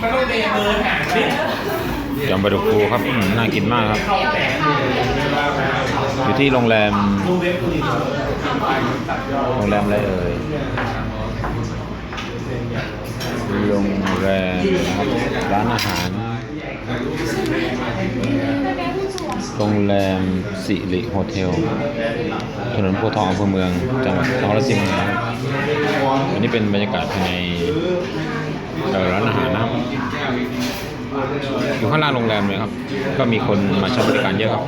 มันต้องเตะเบอร์หางดิยำปลาดุกฟูครับอืมน่ากินมากครับอยู่ที่โรงแรม โรงแรมอะไรเอ่ย โรงแรมนะครับร้านอาหาร โรงแรมสิริโฮเทล ถนนโพธิ์ทองอำเภอเมือง จังหวัดนครราชสีมานะครับอันนี้เป็นบรรยากาศภายใน ร้านอาหารนะครับอยู่ข้างล่างโรงแรมเลยครับ ก็มีคนมาใช้บริการเยอะครับ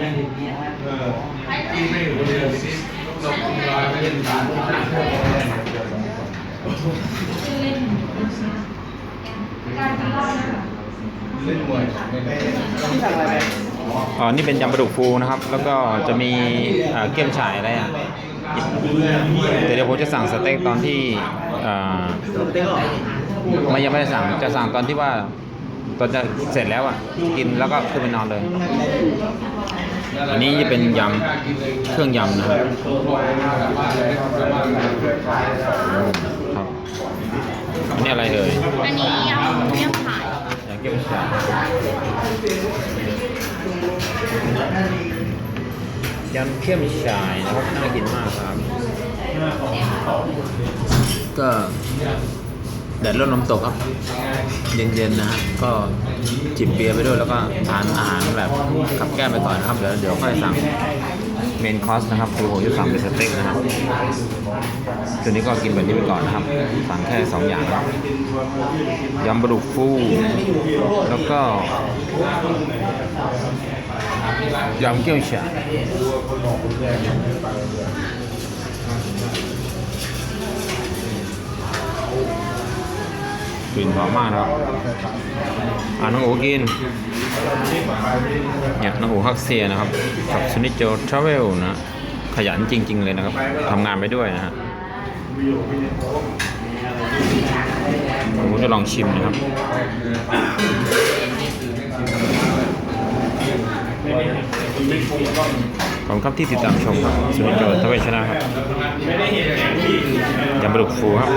อ๋อ นี่เป็นยำปลาดุกฟูนะครับ แล้วก็จะมีอ่าเกี๊ยมฉ่ายอะไรอะแต่เดี๋ยวผมจะสั่งสเต็กตอนที่อ่า ไม่ยังไม่ได้สั่งจะสั่งตอนที่ว่า ตอนจะเสร็จแล้วอะ กินแล้วก็ขึ้นไปนอนเลย อันนี้จะเป็นยำเครื่องยำนะครับครับอันนี้อะไรเอ่ยอันนี้ยำเมี่ยงขายยำเกี๊ยวฉ่ายยำเข้มฉายนะครับน่ากินมากครับ ก็ แดดร่มลมตกครับ เย็นๆนะฮะก็จิบเบียร์ไปด้วยแล้วก็ทานอาหารแบบขับแก้มไปก่อนนะครับ เดี๋ยวเดี๋ยวค่อยสั่งเมนคอร์สนะครับคือผมจะสั่งเป็นสเต็กนะครับคืนนี้ก็กินแบบนี้ไปก่อนนะครับ สั่งแค่สองอย่างนะครับยำปลาดุกฟู แล้วก็ยำเกี๊ยวฉ่า กลิ่นหอมมากนะครับอ่าน้องโอกินเนี่ยน้องโอฮักเซียนะครับกับซูนิโจทราเวลนะขยันจริง ๆ เลยนะครับทำงานไปด้วยนะฮะผมจะลองชิมนะครับขอบคุณครับที่ติดตามชมครับสุนิโจทราเวลชนะครับไม่ได้เห็นแสงที่ยำปลาดุกฟูครับ